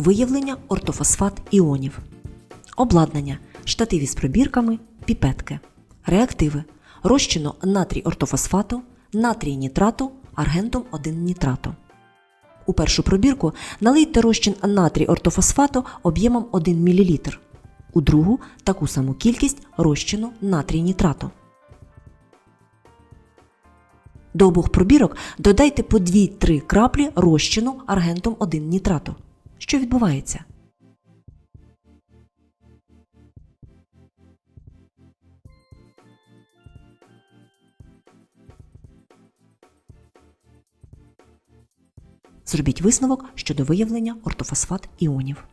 Виявлення ортофосфат іонів. Обладнання. Штативі з пробірками, піпетки. Реактиви. Розчину натрій ортофосфату, натрій нітрату, аргентум 1 нітрату. У першу пробірку налийте розчин натрій ортофосфату об'ємом 1 мл. У другу таку саму кількість розчину натрій нітрату. До обох пробірок додайте по 2-3 краплі розчину аргентум 1 нітрату. Що відбувається? Зробіть висновок щодо виявлення ортофосфат іонів.